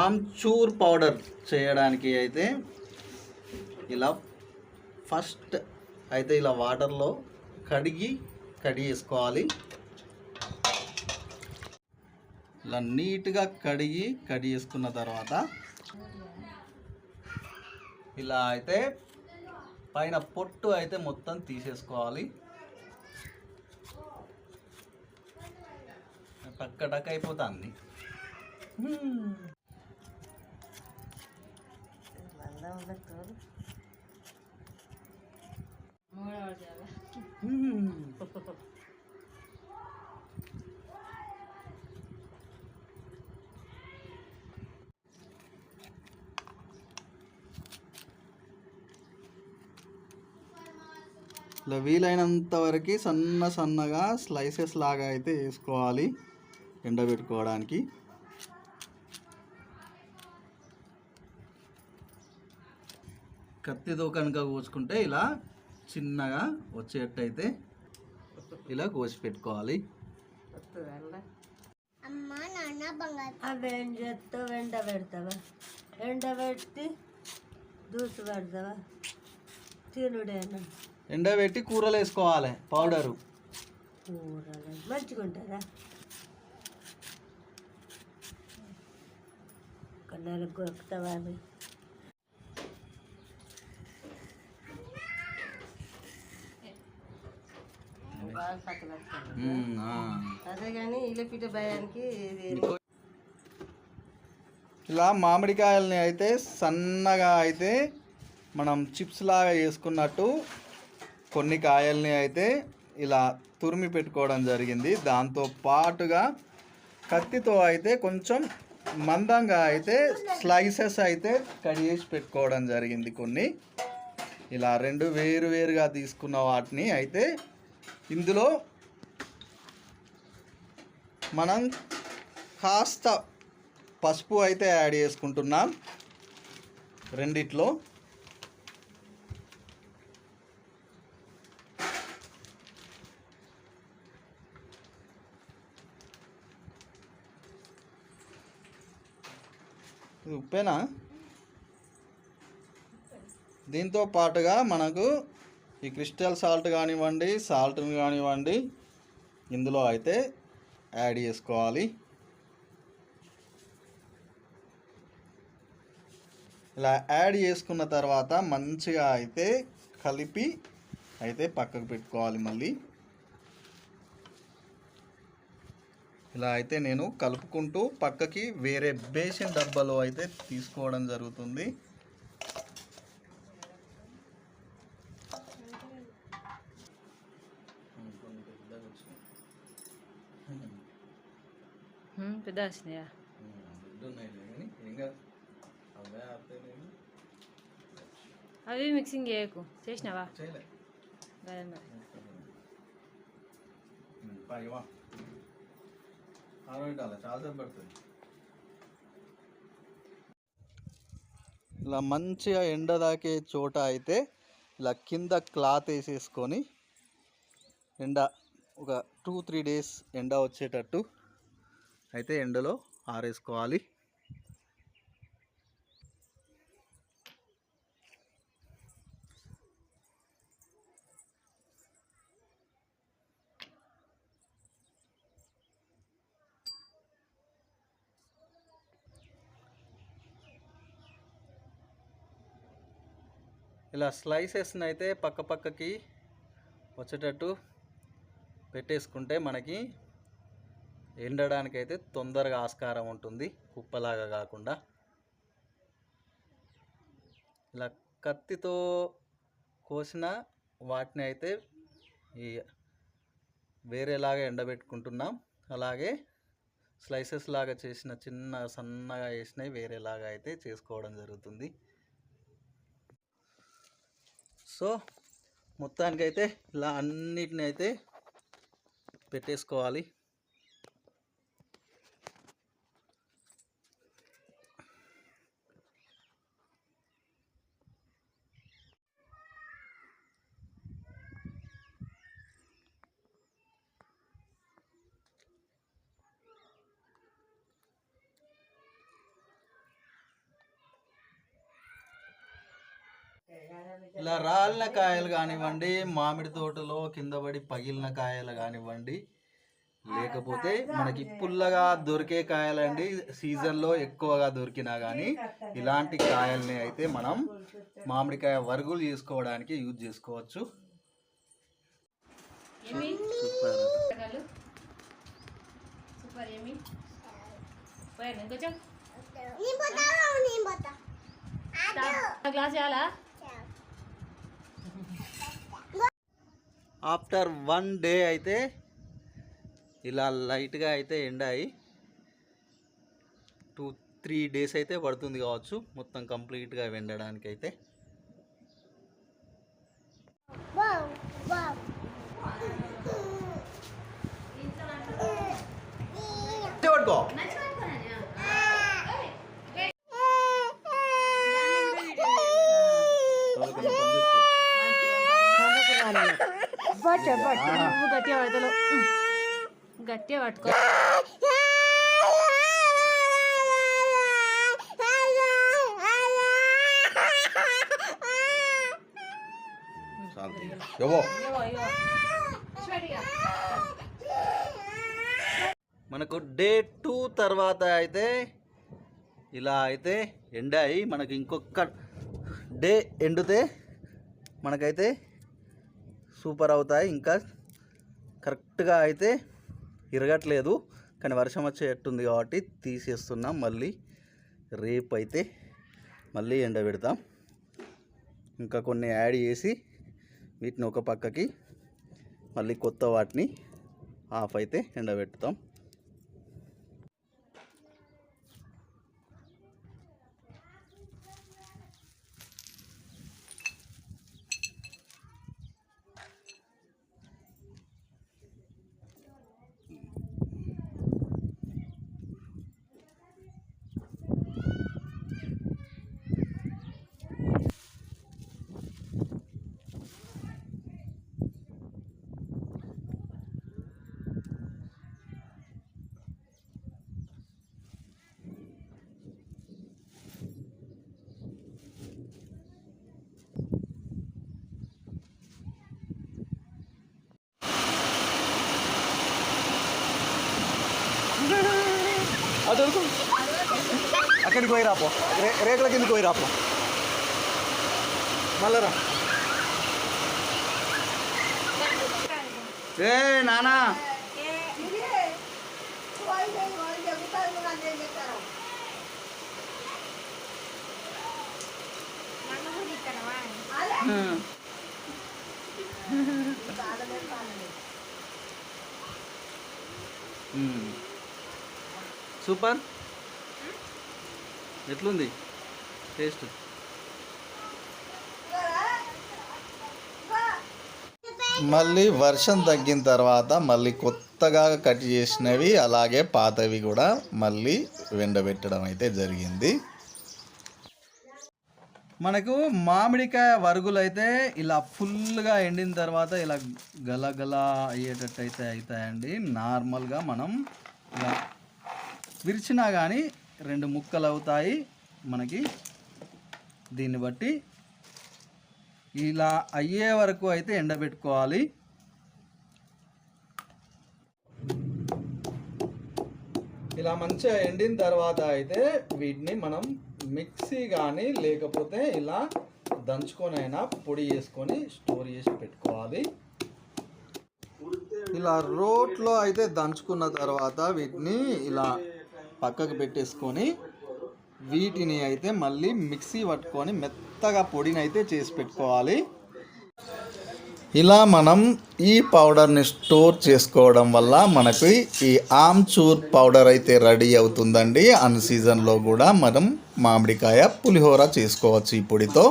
Amchur powder చేయడానికి అయితే ఇలా ఫస్ట్ అయితే ఇలా వాటర్లో కడిగి కడి చేసుకోవాలి. ఇలా నీట్గా కడిగి కడిగేసుకున్న తర్వాత ఇలా అయితే పైన పొట్టు అయితే మొత్తం తీసేసుకోవాలి. టక్క టక్ అయిపోతుంది ఇలా వీలైనంత వరకు సన్న సన్నగా స్లైసెస్ లాగా అయితే వేసుకోవాలి. ఎండబెట్టుకోవడానికి. కత్తితో కనుక కోసుకుంటే ఇలా చిన్నగా వచ్చేటైతే ఇలా కోసి పెట్టుకోవాలి అవేం చేస్తావు? ఎండ పెడతావా? ఎండ పెట్టి దూసి పెడతావా? తినుడేనా ఎండబెట్టి కూరలు వేసుకోవాలి పౌడరు. కూరలు. మంచిగా ఉంటుందా ఒక గొక్కుతావా అవి. అదే కానీ భయానికి ఇది ఇలా మామిడికాయల్ని అయితే సన్నగా అయితే మనం చిప్స్ లాగా చేసుకున్నట్టు కొన్ని కాయల్ని అయితే ఇలా తురిమి పెట్టుకోవడం జరిగింది దాంతో పాటుగా కత్తితో అయితే కొంచెం మందంగా అయితే స్లైసెస్ అయితే కట్ చేసి పెట్టుకోవడం జరిగింది కొన్ని. ఇలా రెండు వేరు వేరుగా తీసుకున్న వాటిని అయితే ఇందులో మనం కాస్త పసుపు అయితే యాడ్ చేసుకుంటున్నాం. రెండిట్లో ఇది ఉప్పేనా? దీంతో పాటుగా మనకు ఈ క్రిస్టల్ సాల్ట్ కానివ్వండి సాల్ట్ని కానివ్వండి ఇందులో అయితే యాడ్ చేసుకోవాలి. ఇలా యాడ్ చేసుకున్న తర్వాత మంచిగా అయితే కలిపి అయితే పక్కకు పెట్టుకోవాలి మళ్ళీ. ఇలా అయితే నేను కలుపుకుంటూ పక్కకి వేరే బేసిన్ డబ్బాలో అయితే తీసుకోవడం జరుగుతుంది. పెద్ద వచ్చినాయా? అవి మిక్సింగ్ చేయకు. చేసినావా? ఆరబెట్టాలి చాలాసేపు పడుతుంది. ఇలా మంచిగా ఎండ దాకే చోట అయితే ఇలా కింద క్లాత్ వేసేసుకొని ఎండ ఒక టూ త్రీ డేస్ ఎండ వచ్చేటట్టు అయితే ఎండలో ఆరేసుకోవాలి. ఇలా స్లైసెస్ని అయితే పక్క పక్కకి వచ్చేటట్టు పెట్టేసుకుంటే మనకి ఎండడానికి అయితే తొందరగా ఆస్కారం ఉంటుంది కుప్పలాగా కాకుండా. ఇలా కత్తితో కోసిన వాటిని అయితే ఈ వేరేలాగా ఎండబెట్టుకుంటున్నాం. అలాగే స్లైసెస్ లాగా చేసిన చిన్న సన్నగా వేసినవి వేరేలాగా అయితే చేసుకోవడం జరుగుతుంది. సో మొత్తానికైతే ఇలా అన్నిటిని అయితే పెట్టేసుకోవాలి. ఇలా రాలిన కాయలు కానివ్వండి మామిడి తోటలో కింద పడి పగిలిన కాయలు కానివ్వండి లేకపోతే మనకి పుల్లగా దొరికే కాయలండి సీజన్లో ఎక్కువగా దొరికినా కానీ ఇలాంటి కాయల్ని అయితే మనం మామిడికాయ వరుగులు చేసుకోవడానికి యూజ్ చేసుకోవచ్చు. సూపర్ ఏమి? గ్లాస్ చేయాలా ఆఫ్టర్ వన్ డే అయితే ఇలా లైట్గా అయితే ఎండాయి. టూ త్రీ డేస్ అయితే పడుతుంది కావచ్చు మొత్తం కంప్లీట్గా వెండడానికి అయితే పట్టుకో. నువ్వు గట్టిగా పడతలు గట్టిగా పట్టుకో. మనకు డే టూ తర్వాత అయితే ఇలా అయితే ఎండాయి మనకి ఇంకొక డే ఎండితే మనకైతే సూపర్ అవుతాయి. ఇంకా కరెక్ట్గా అయితే ఇరగట్లేదు. కానీ వర్షం వచ్చేటట్టుంది కాబట్టి తీసేస్తున్నాం. మళ్ళీ రేపు అయితే మళ్ళీ ఎండబెడతాం ఇంకా కొన్ని యాడ్ చేసి వీటిని ఒక పక్కకి మళ్ళీ కొత్త వాటిని ఆఫ్ అయితే ఎండబెడతాం అదొక అక్కడికి పోయి రాపో రే రేకుల కిందకి పోయి రాపో మళ్ళరా ఏ నానా సూపర్. ఎట్లుంది? టేస్ట్? మళ్ళీ వర్షం తగ్గిన తర్వాత మళ్ళీ కొత్తగా కట్ చేసినవి అలాగే పాతవి కూడా మళ్ళీ ఎండబెట్టడం అయితే జరిగింది. మనకు మామిడికాయ వరుగులు అయితే ఇలా ఫుల్గా ఎండిన తర్వాత ఇలా గలగల అయ్యేటట్టు అయితే అవుతాయండి. నార్మల్గా మనం ఇలా విరిచినా కానీ రెండు ముక్కలు అవుతాయి మనకి. దీన్ని బట్టి ఇలా అయ్యే వరకు అయితే ఎండబెట్టుకోవాలి. ఇలా మంచిగా ఎండిన తర్వాత అయితే వీటిని మనం మిక్సీ కానీ లేకపోతే ఇలా దంచుకొని అయినా పొడి చేసుకొని స్టోర్ చేసి పెట్టుకోవాలి. ఇలా రోట్లో అయితే దంచుకున్న తర్వాత వీటిని ఇలా పక్కకు పెట్టేసుకొని వీటిని అయితే మళ్ళీ మిక్సీ పట్టుకొని మెత్తగా పొడిని అయితే చేసి పెట్టుకోవాలి. ఇలా మనం ఈ పౌడర్ని స్టోర్ చేసుకోవడం వల్ల మనకి ఈ ఆమ్చూర్ పౌడర్ అయితే రెడీ అవుతుందండి. అన్ సీజన్లో కూడా మనం మామిడికాయ పులిహోర చేసుకోవచ్చు ఈ పొడితో.